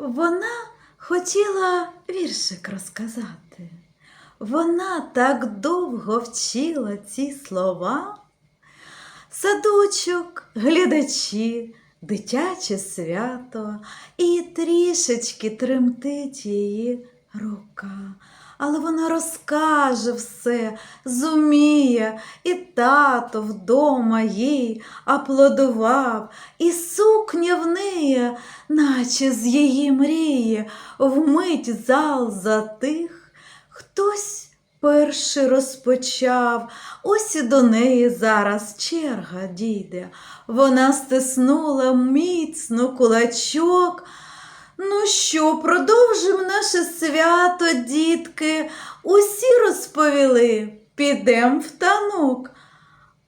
Вона хотіла віршик розказати. Вона так довго вчила ці слова. Садочок, глядачі, дитяче свято, і трішечки тремтить її рука. Але вона розкаже все, зуміє, і тато вдома їй аплодував, і сукня в неї, наче з її мрії, вмить зал затих. Хтось перший розпочав, ось і до неї зараз черга дійде. Вона стиснула міцно кулачок. Ну що, продовжимо наше свято, дітки. Усі розповіли, підем в танок.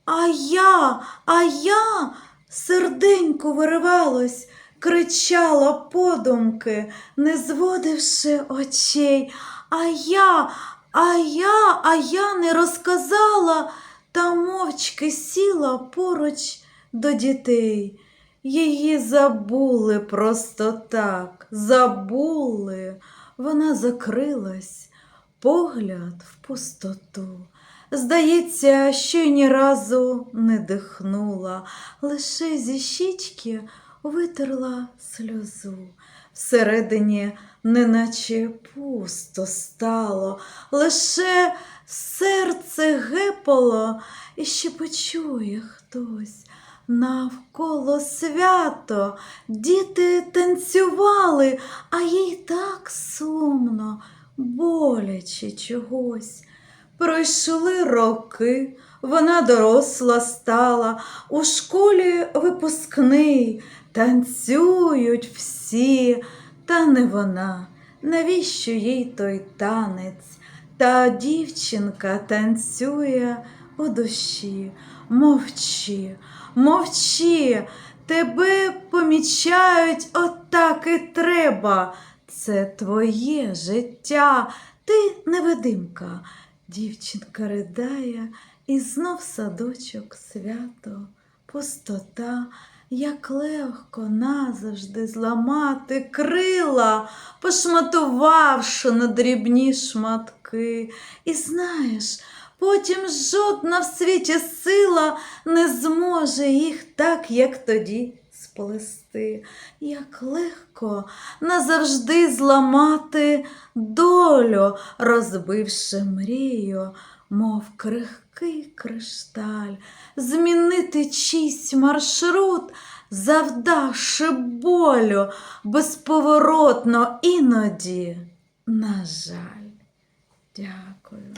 А я, а я, серденько виривалось, кричала подумки, не зводивши очей. А я, а я, а я не розказала та мовчки сіла поруч до дітей. Її забули просто так, забули. Вона закрилась, погляд в пустоту. Здається, що й ні разу не дихнула, лише зі щічки витерла сльозу. Всередині неначе пусто стало, лише серце гепало, і ще почує хтось. Навколо свято діти танцювали, а їй так сумно, боляче чогось. Пройшли роки, вона доросла стала, у школі випускний, танцюють всі, та не вона, навіщо їй той танець? Та дівчинка танцює у душі, мовчи, мовчи, тебе помічають отак і треба. Це твоє життя, ти невидимка. Дівчинка ридає, і знов садочок свято, пустота, як легко назавжди зламати крила, пошматувавши на дрібні шматки. І знаєш, потім жодна в світі сила не зможе їх так, як тоді сплести. Як легко назавжди зламати долю, розбивши мрію, мов крихкий кришталь, змінити чийсь маршрут, завдавши болю безповоротно іноді, на жаль. Дякую.